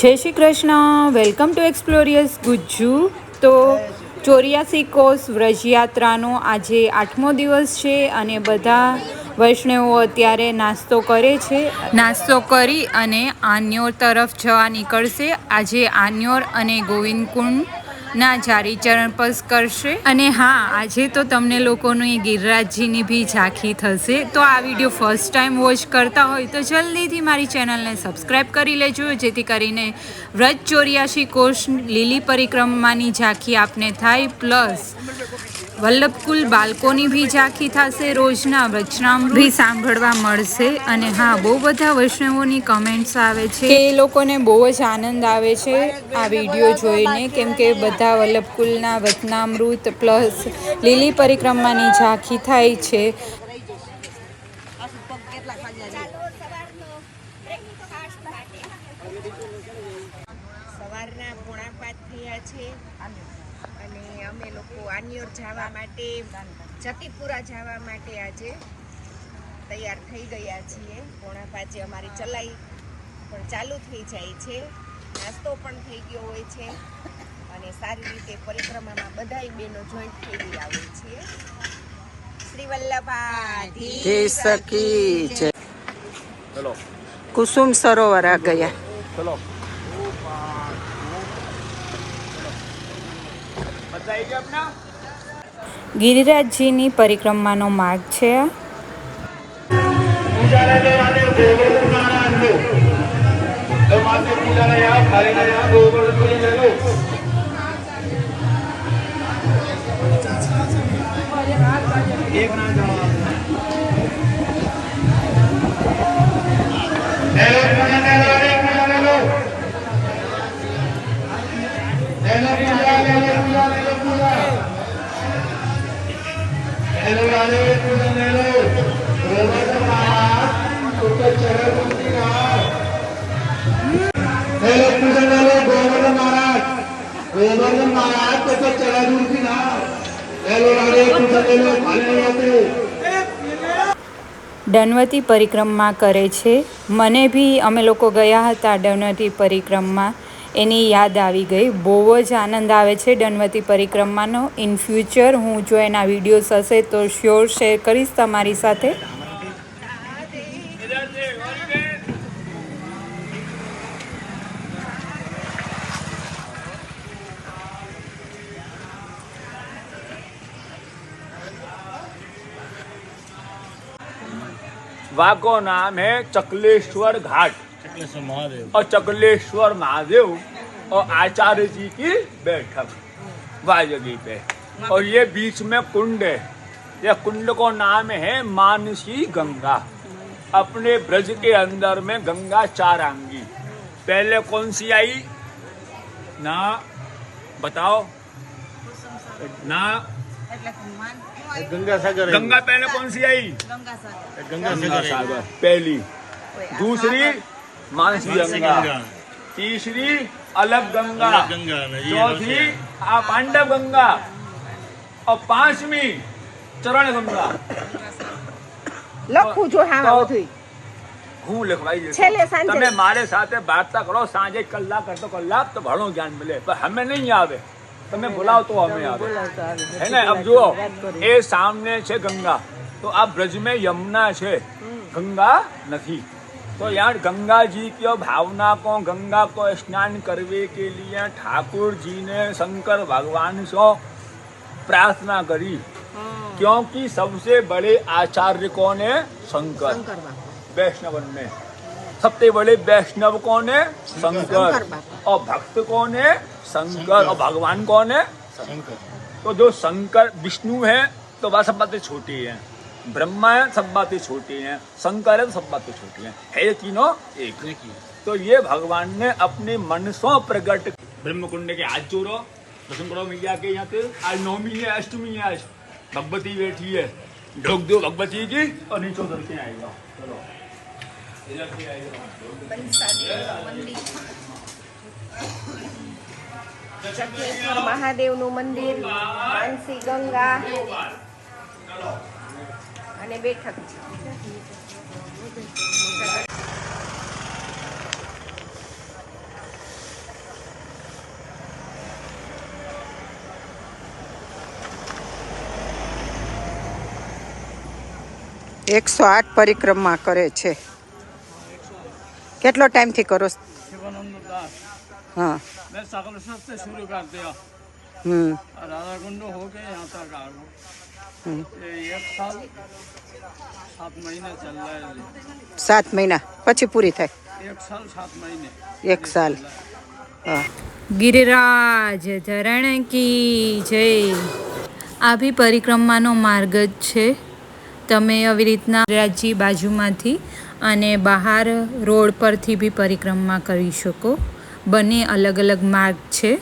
જય Shri Krishna. Welcome to Explorious Gujju. તો ચોર્યાસી કોસ વ્રજયાત્રાનો આજે આઠમો દિવસ છે અને બધા વૈષ્ણવો અત્યારે નાસ્તો કરે છે. નાસ્તો કરી અને આન્યોર તરફ જવા નીકળશે. આજે આન્યોર અને ગોવિંદકુંડ ના, જારી ચરણ પસ કરશે અને હા, આજે તો તમને લોકોની ગિરિરાજજીની બી ઝાંખી થશે. તો આ વીડિયો ફર્સ્ટ ટાઈમ વોચ કરતા હોય તો જલ્દીથી મારી ચેનલને સબસ્ક્રાઈબ કરી લેજો, જેથી કરીને વ્રજ ચોર્યાસી કોષ લીલી પરિક્રમાની ઝાંખી આપને થાય. પ્લસ વલ્લભકુલ બાળકોની બી ઝાંખી થશે રોજના વચનામૃત બી સાંભળવા મળશે અને હા બહુ બધા વૈષ્ણવોની કમેન્ટ્સ આવે છે. એ લોકોને બહુ જ આનંદ આવે છે આ વીડિયો જોઈને કેમ કે બધા વલ્લભકુલના વચનામૃત પ્લસ લીલી પરિક્રમાની ઝાંખી થાય છે સવારના પોણા પાંચ થયા છે અને અમે લોકો જવા માટે જતીપુરા જવા માટે આજે તૈયાર થઈ ગયા છીએ. પોણા પાંચે અમારી ચલાઈ પણ ચાલુ થઈ જાય છે. નાસ્તો પણ થઈ ગયો હોય છે. અને સારી રીતે પરિક્રમામાં બધાય બહેનો જોઈન્ટ થઈ આવે છીએ શ્રી વલ્લભા સખી કુસુમ સરોવર આ ગયા. ચલો. બધા આવી ગયા આપના? ગિરિરાજજીની પરિક્રમાનો માર્ગ છે. આ હેલો પૂજન હેલો ખાલી વાતે દંડવતી પરિક્રમા કરે છે. મને બી અમે લોકો ગયા હતા ડનવતી પરિક્રમા. એની યાદ આવી ગઈ. બહુ જ આનંદ આવે છે દનવતી પરિક્રમાનો. ઇન ફ્યુચર હું જો એના વિડીયોઝ હશે તો શ્યોર શેર કરીશ તમારી સાથે. વાઘો નામ ચકલેશ્વર ઘાટ. महादेव। और चकलेश्वर महादेव और आचार्य जी की बैठक वह पे। और ये बीच में कुंड है। यह कुंड को नाम है मानसी गंगा। अपने ब्रज के अंदर में गंगा चार आंगी पहले कौन सी आई? ना बताओ। ना गंगा सागर गंगा पहले कौन सी आई? गंगा सागर गंगा सागर पहली दूसरी? मानसी मानसी गंगा गंगा। तीसरी अलग गंगा अलग गंगा नहीं, ये चौथी होती आ पांडव गंगा और पांचवी चरण गंगा લખું જો હા તો- બધું હું લખવાઈ જશે છેલ્લે સાંજે. તમે મારે સાથે વાર્તા કરો સાંજે કલાક કરતો કલાક તો ઘણું જ્ઞાન મળે પણ અમે નહીં આવે તમે બોલાવો તો અમે આવે है ना अब જુઓ એ સામને છે ગંગા તો આ ब्रज में यमुना છે गंगा નથી तो यहाँ गंगा जी की भावना को गंगा को स्नान करने के लिए ठाकुर जी ने शंकर भगवान से प्रार्थना करी? क्योंकि सबसे बड़े आचार्य कौन है? शंकर। वैष्णवन में सबसे बड़े वैष्णव कौन है? शंकर। और भक्त कौन है? शंकर। और भगवान कौन है? शंकर। तो जो शंकर विष्णु है तो वह सब बातें छोटी हैं। ब्रह्मा है सब बातें छोटी हैं शंकर है सब बातें छोटी हैं। है ये तीनों? एक। तो ये भगवान ने अपने मन सो प्रकट ब्रह्म कुंड के हाथ चोरो दर्शन मैया के यहाँ पे आज नवमी है अष्टमी है आज भगवती बैठी है। ढोक दो भगवती की और नीचो उतर के आएगा। चलो। महादेव नु मंदिर मानसी गंगा। અને બેઠક છે. એકસો આઠ પરિક્રમા કરે છે. કેટલો ટાઈમથી કરો? હા. સાત મહિના પછી પૂરી થાય. એક સાલ ગિરિરાજ ધરણ કી જય. આ બી પરિક્રમાનો માર્ગ જ છે. તમે આવી રીતના ગિરિરાજજી બાજુમાંથી અને બહાર રોડ પરથી બી પરિક્રમા કરી શકો. બંને અલગ અલગ માર્ગ છે.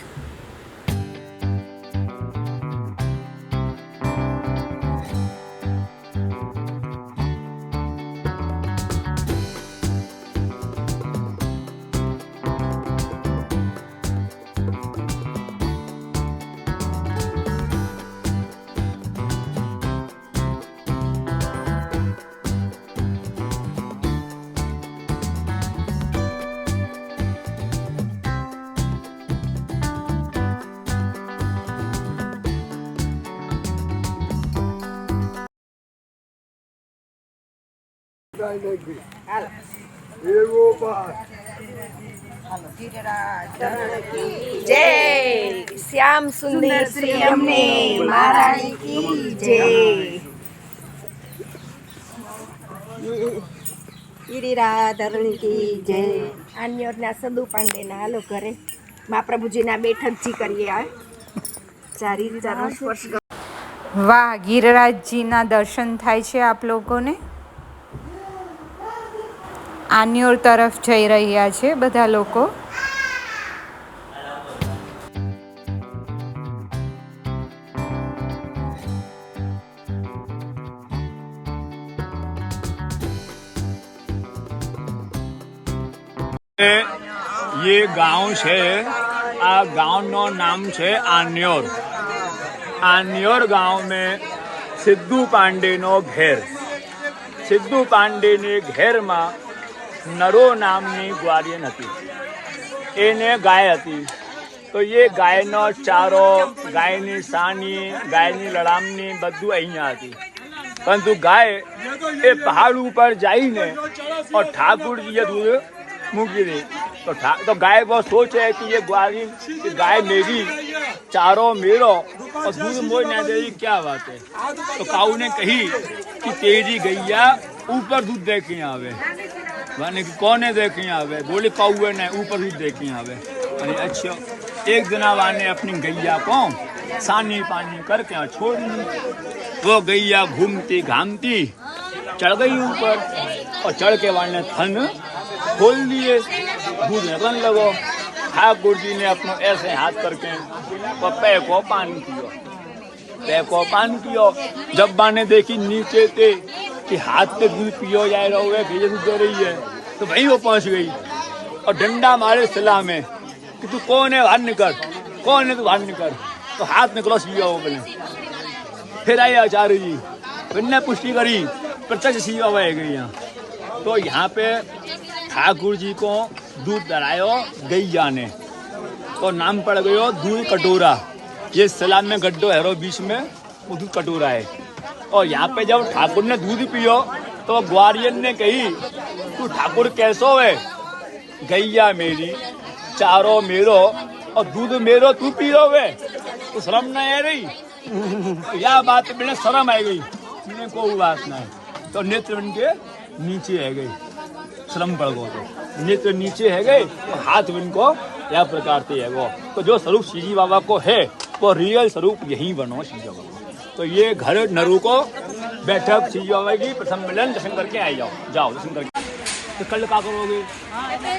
જય શ્યામ સુંદર શ્રી અમને મહારાણી કી જય ગિરિરાધરણી કી જય આન્યોરના સદુ પાંડેના હાલો ઘરે મહાપ્રભુજીના બેઠકજી કરીએ આ ચારી રીતે સ્પર્શ વાહ, ગિરરાજજીના દર્શન થાય છે આપ લોકોને. આન્યોર તરફ જઈ રહ્યા છે બધા લોકો. ये गांव છે, આ ગાંવનો નામ છે આન્યોર. આન્યોર ગાંવ મેં સિદ્ધુ પાંડેનો ઘેર. સિદ્ધુ પાંડેની ઘેરમાં નરો નામની ગ્વારિયન હતી એને ગાય હતી તો એ ગાયનો ચારો ગાયની સાની ગાયની લડામની બધું અહીંયા હતી પરંતુ ગાય એ પહાડ ઉપર જઈને और ठाकुर जी ये दूध मूकी दी तो ठा, तो गाय वो सोचे कि ये ग्वारी ये गाय मेरी चारों मेरो और दूध मोई ना देगी क्या बात है तो काऊ ने कही कि तेरी गैया ऊपर दूध दे के आवे मैंने कि कौने दे के आवे? बोले काऊ ने ऊपर दूध दे के आवे। अरे अच्छा एक दिना वाने अपनी गैया को सानी पानी करके छोड़। दी वो गैया घूमती घामती चढ़ गई ऊपर और चढ़ के वाने थन खोल दिए। दूध निकलने लगो। ठाकुर जी ने अपने ऐसे हाथ करके पै को पान कियो। पै को पान कियो। जब बाने देखी नीचे थे कि हाथ पे दूध पियो जा रहा है भेजे दूध दे रही है। तो वहीं वो पहुँच गई। और डंडा मारे सिला में कि तू कौन है बाहर निकल। कौन है तू बाहर निकल। तो हाथ निकलो सीधा वो बोले फिर आई आचार्य जी। फिर ने पुष्टि करी। प्रत्यक्ष सीवा वह गई यहाँ। तो यहाँ पे ठाकुर जी को दूध डरायो गैया ने तो नाम पड़ गयो दूध कटोरा। ये सलाम में गड्ढो हैरो बीच में वो दूध कटोरा है। और यहाँ पे जब ठाकुर ने दूध पियो तो ग्वारियन ने कही, तू ठाकुर कैसो है? गैया मेरी, चारो मेरो, और दूध मेरो तू पी रो वे तो शर्म न आ रही? यह बात मैंने शर्म आ गई। मैंने कोई बात ना। है तो नेत्र उनके नीचे है गई श्रम पड़ गो तो। नेत्र नीचे है गए तो हाथ इनको यह प्रकार से है वो। तो जो स्वरूप श्रीजी बाबा को है, वो रियल स्वरूप यही बनो श्री बाबा। तो ये घर नरू को बैठक बाबा प्रथम मिलन दर्शन करके आई जाओ। जाओ दर्शन करके। तो कल क्या करोगे?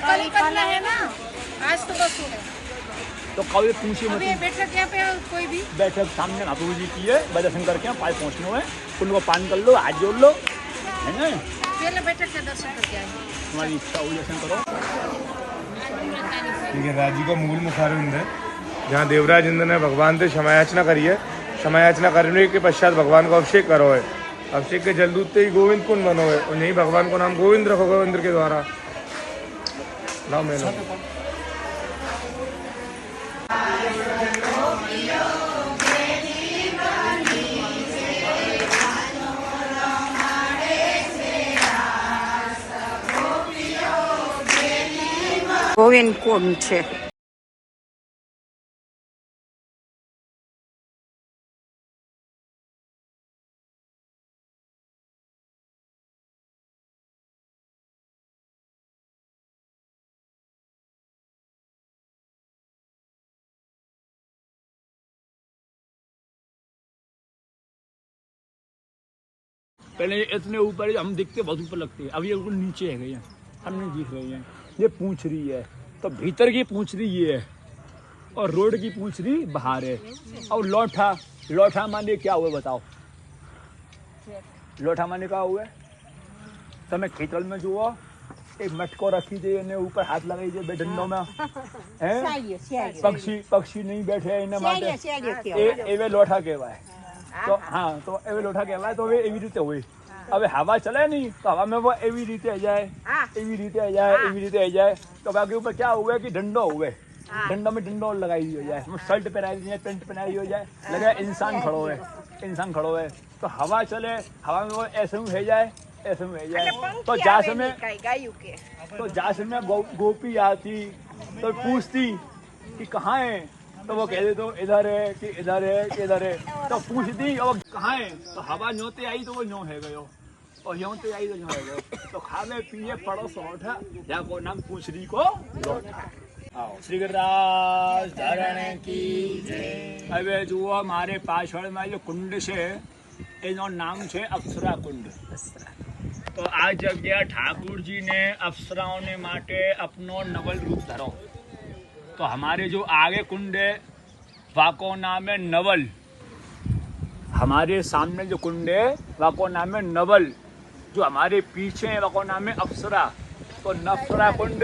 कल करना है ना। आज तो बस तो कल पूछिए अभी मत बैठक यहाँ पे कोई भी। बैठक सामने महाप्रभु जी की है भाई दर्शन करके पाए पहुँचने हुए उनको पान कर लो हाथ जोड़ लो। है ना? पहले बैठक के दर्शन करके आएँगे तुम्हारी इच्छा हुई दर्शन करो। ठीक है राज़ी का मूल मुखारविंद है। जहाँ देवराज इंद्र ने भगवान से क्षमायाचना करी है क्षमायाचना करने के पश्चात भगवान को अभिषेक करो है। अभिषेक के जल दूधते ही गोविंद कुंड बनो है? और यही भगवान को नाम गोविंद रखो, गोविंद के द्वारा। नाम मैं गोविंद कुंड है पहले इतने ऊपर हम दिखते बहुत ऊपर लगते हैं। अब ये बिल्कुल नीचे है गई नहीं दिख रहे हैं। ये पूछ रही है तो भीतर की पूछ रही ये है और रोड की पूछ रही बाहर है। और लौटा लौटा माने क्या हुआ बताओ? लौटा माने क्या हुआ? तो मैं खेतल में जो एक मटको रखी थी इन्हें ऊपर हाथ लगाई थे डंडों में। पक्षी पक्षी नहीं बैठे इन्हें मारे लौटा के हुआ है। તો હા તો એવે લોઠા કહેવાય તો હવે એવી રીતે હોય હવે હવા ચલે નહીં તો હવામાં वो એવી રીતે જાય એવી રીતે જાય એવી રીતે જાય तो बाकी ऊपर क्या हुआ कि डंडो हुए डंडो में डंडो लगाई हुई हो जाए शर्ट पहनाई दी जाए पेंट पहनाई हो जाए लगा इंसान खड़ो है इंसान खड़ो है तो हवा चले हवा में वो ऐसे में हो जाए ऐसे में हो जाए तो जा समय કાંઈ ગાયું કે तो जा समय गो, गोपी आती तो पूछती कि कहाँ है तो वो कह दे तो इधर है कि इधर है कि इधर है तो पूछ दी और कहाँ है तो हवा नोते आई तो वो नो है गयो और यूं तो आई तो यूं है गयो तो खावे पिए पड़ो सोठा या को नाम पूछ दी को लौटा શ્રી ગરદાસ ધરણ કી હવે જુઓ મારે પાછળમાં જે કુંડ છે એનું નામ છે અપ્સરા કુંડ તો આ જગ્યા ઠાકુરજીને અપ્સરાઓને માટે અપનો નવલ રૂપ ધરો तो हमारे जो आगे कुंड है वाको नाम है नवल। हमारे सामने जो कुंड है वाको नाम है नवल। जो हमारे पीछे है, वाको नाम है अप्सरा। तो नफरा कुंड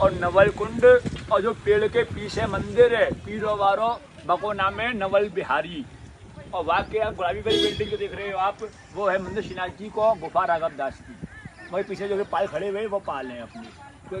और नवल कुंड और जो पेड़ के पीछे मंदिर है, पीरो वारो, वाको नाम है नवल बिहारी। और वाक्य आप गुलाबी वाली बिल्डिंग जो देख रहे हो आप, वो है मंदिर श्रीनाथ जी को गुफा राघव दास की। वही पीछे जो पाल खड़े हुए वो पाल हैं अपने। तो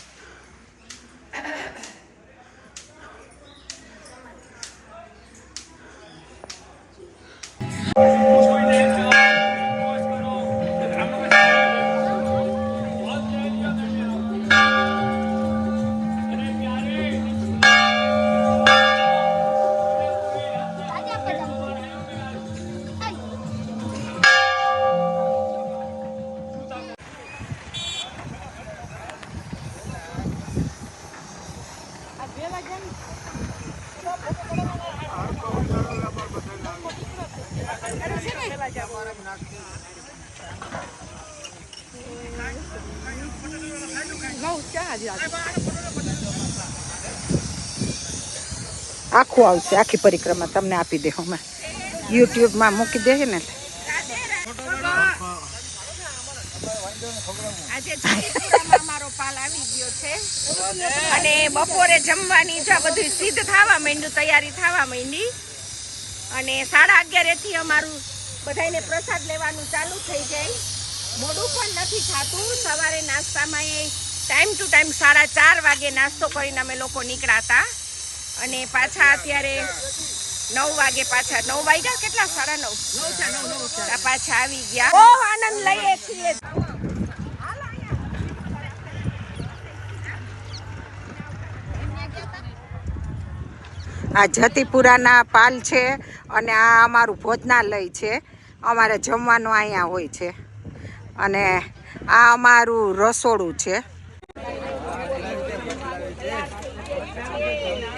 આખું આવશે. આખી પરિક્રમા તમને આપી દે અમે યુટ્યુબમાં મૂકી દે ને અને બપોરે જમવાની જો બધું સિદ્ધ થવા માંડ્યું, તૈયારી થવા માંડી. અને સાડા અગિયારેથી અમારું બધાને પ્રસાદ લેવાનું ચાલુ થઈ જાય. મોડું પણ નથી થતું. સવારે નાસ્તામાં એ ટાઈમ ટુ ટાઈમ સાડા ચાર વાગે નાસ્તો કરીને અમે લોકો નીકળાતા અને પાછા અત્યારે નવ વાગે પાછા, નવ વાગ્યા કેટલા? સાડા નવ. પાછા આવી ગયા. બહુ આનંદ લઈએ છીએ. આ જતીપુરાના પાલ છે અને આ અમારું ભોજનાલય છે. અમારે જમવાનું અહીંયા હોય છે. અને આ અમારું રસોડું છે.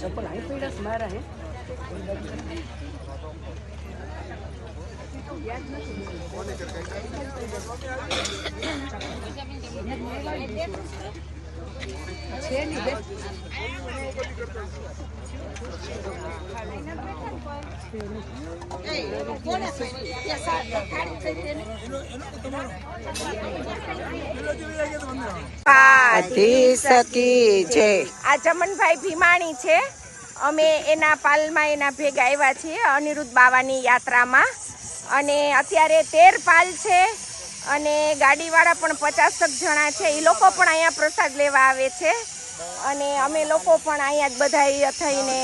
चप्पल आई कोई रस मारा है छे नहीं Bye. આધી સકી છે આ ચમનભાઈ ભીમાણી છે. અમે એના પાલમાં એના ભેગા આવ્યા છીએ, અનિરુદ્ધ બાવાની યાત્રામાં. અને અત્યારે તેર પાલ છે અને ગાડીવાળા પણ પચાસક જણા છે. એ લોકો પણ અહીંયા પ્રસાદ લેવા આવે છે. અને અમે લોકો પણ અહીંયા જ બધા થઈને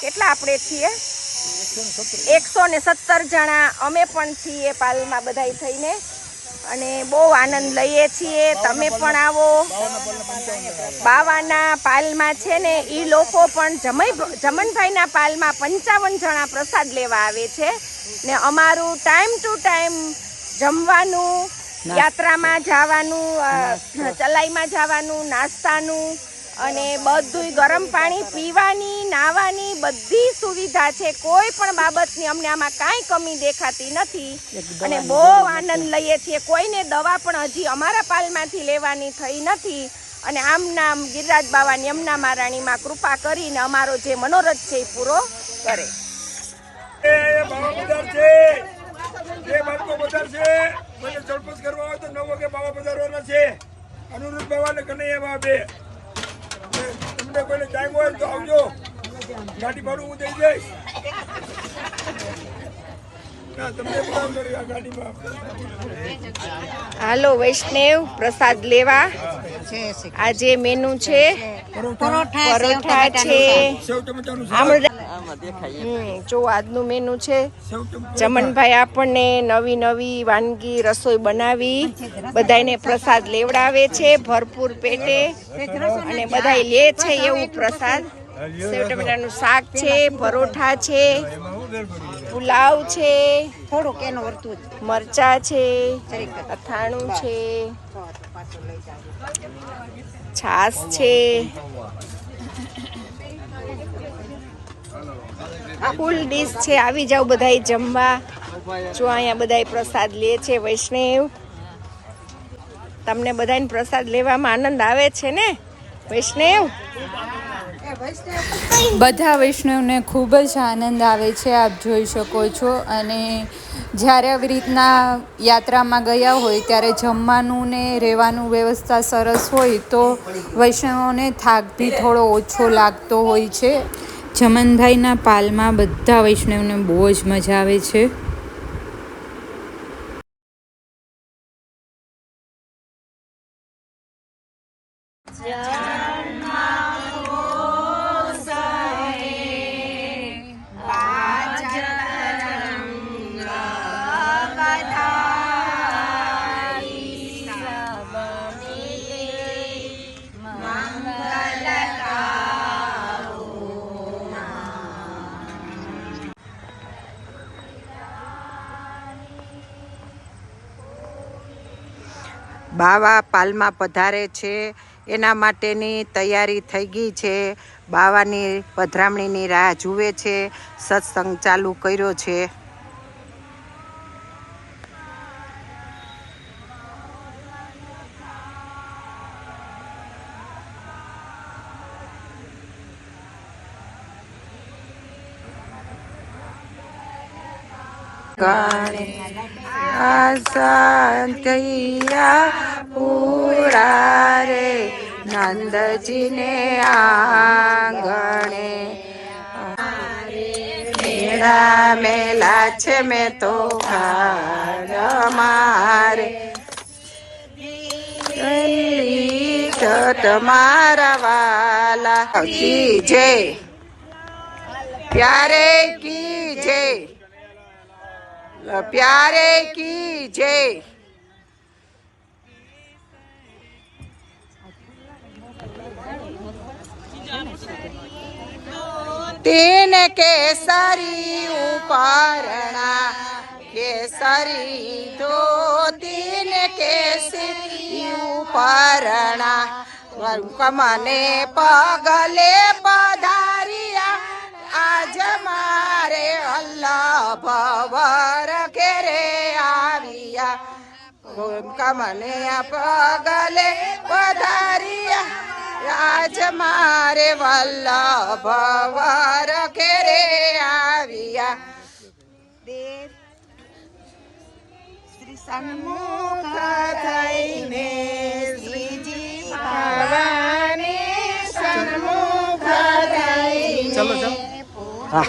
કેટલા આપણે છીએ? એકસો ને સત્તર જણા અમે પણ છીએ પાલમાં બધા થઈને. અને બહુ આનંદ લઈએ છીએ. તમે પણ આવો. બાવાના પાલમાં છે ને એ લોકો પણ જમય જમનભાઈના પાલમાં પંચાવન જણા પ્રસાદ લેવા આવે છે. ને અમારું ટાઈમ ટુ ટાઈમ જમવાનું યાત્રામાં જવાનું ચલાઈમાં જવાનું નાસ્તાનું અને બધું ગરમ પાણી પીવાની નાવાની બધી સુવિધા છે. કોઈ પણ બાબતની અમને આમાં કાંઈ કમી દેખાતી નથી. અને બહુ આનંદ લઈએ છીએ. કોઈને દવા પણ હજી અમારા પાલમાંથી લેવાની થઈ નથી. અને આમ નામ ગિરિરાજ બાવાની અમના મહારાણીમાં કૃપા કરીને અમારો જે મનોરથ છે એ પૂરો કરે. જે બાળકો બજાર છે. મને ચડપસ કરવા હોય તો નવ વાગે બાવા બજારવાના છે. અનુરૂપ બાવા ને કનૈયા બાવા બે. તમને કોઈને ટાઈમ હોય તો આવજો. ગાડી ભાડું હું દઈ જઈશ ના તમને બોલાવજો આ ગાડીમાં. હાલો વૈષ્ણવ પ્રસાદ લેવા. આજે મેનુ છે પરોઠા છે જો આજનું મેનુ છે. જમનભાઈ આપણને નવી નવી વાનગી રસોઈ બનાવી બધાને પ્રસાદ લેવડાવે છે ભરપૂર પેટે. અને બધા લે છે એવું પ્રસાદ. સેવ ટમેટાનું શાક છે પરોઠા છે પુલાવ છે થોડુંક એનું વર્તું મરચા છે અથાણું છે છાસ છે. ફૂલ ડીશ છે. આવી જાવ બધાય જમવા. જો અહીંયા બધાય પ્રસાદ લે છે વૈષ્ણવ. તમને બધાને પ્રસાદ લેવામાં આનંદ આવે છે ને? વૈષ્ણવ? બધા વૈષ્ણવને ખૂબ જ આનંદ આવે છે, આપ જોઈ શકો છો. અને જ્યારે આવી રીતના યાત્રામાં ગયા હોય, ત્યારે જમવાનું ને રહેવાનું વ્યવસ્થા સરસ હોય તો વૈષ્ણવોને થાક બી થોડો ઓછો લાગતો હોય છે. જમનભાઈના પાલમાં બધા વૈષ્ણવને બહુ જ મજા આવે છે. બાવા પાલમાં પધારે છે. એના માટેની તૈયારી થઈ ગઈ છે. બાવાની પધરામણીની રાહ જુએ છે. સત્સંગ ચાલુ કર્યો છે. સંતૈયા પૂરા રે નંદજીને આંગણે મેળા મેલા છે મેં તો મારે તમારા વાલા કી જે પ્યારે કી જે પ્યારે કીજે તીન કેસરી ઉપરણા, કેસરી ધોતીન કેસરી ઉપરણા. કમને પગલે પધારિયા, આજ મારે અલ્લાહ ભવર ઘેરે આવ્યા. કમને પગલે પધારિયા આજ મારે વલ્લભ વર ઘેરે આવ્યા. શ્રી સન્મુખ થઈને શ્રીજી ભવાની સન્મુખ થઈને ચલો ચલો. હા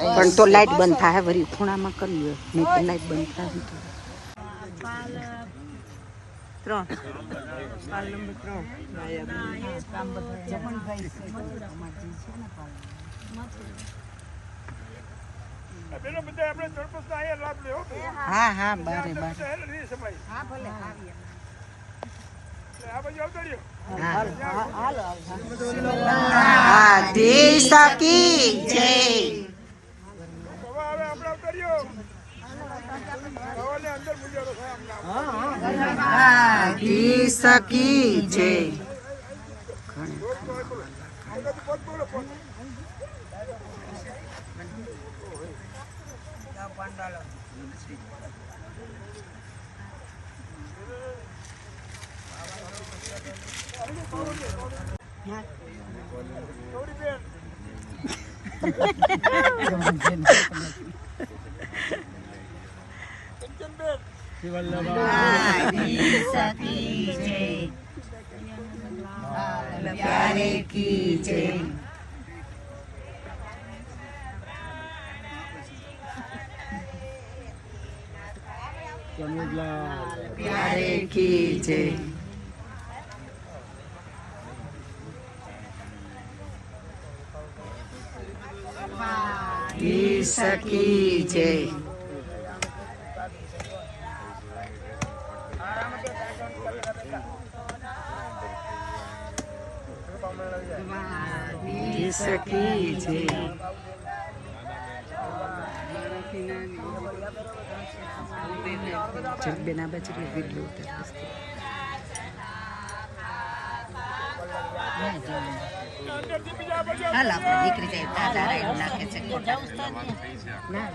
પણ તો લાઈટ બંધ થાય વરી ખૂણામાં કરી લ્યો નહીં તો લાઈટ બંધ થાય તો હા હા બારે બારે. આદિ સકી જય. આદિ સકી જય પ્યારે કી જય પ્યારે કી જય સકી જય ઈ છે જય જગબેના બચરી વીડિયો ઉતાર હાલ આપણે દીકરી જાય દાદા નાખે છે. ના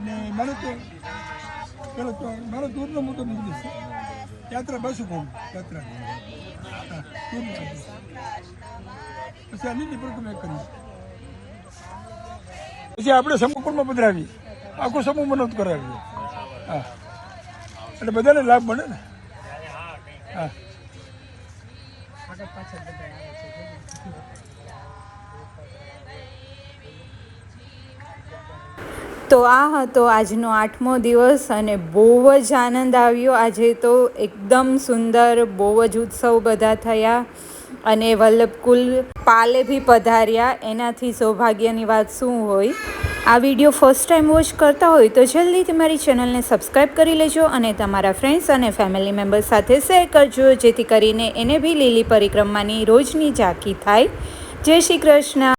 ને મારે તો પેલો તો મારો દૂરનો મોટો બિઝનેસ છે યાત્રા બસું કોમ યાત્રા પછી આ લીલી પરિક્રમા કરી પછી આપણે સમૂહમાં પધરાવીએ આખો સમૂહ મનોત કરાવીએ હા એટલે બધાને લાભ મળે ને હા તો આ હતો આજનો આઠમો દિવસ અને બહુ જ આનંદ આવ્યો. આજે તો એકદમ સુંદર, બહુ જ ઉત્સવ બધા થયા અને વલ્લભકુલ પાલે બી પધાર્યા. એનાથી સૌભાગ્યની વાત શું હોય? આ વીડિયો ફર્સ્ટ ટાઈમ વોચ કરતા હોય તો જલ્દી તમારી ચેનલને સબસ્ક્રાઈબ કરી લેજો અને તમારા ફ્રેન્ડ્સ અને ફેમિલી મેમ્બર્સ સાથે શેર કરજો, જેથી કરીને એને બી લીલી પરિક્રમાની રોજની ઝાંકી થાય. જય શ્રી કૃષ્ણ.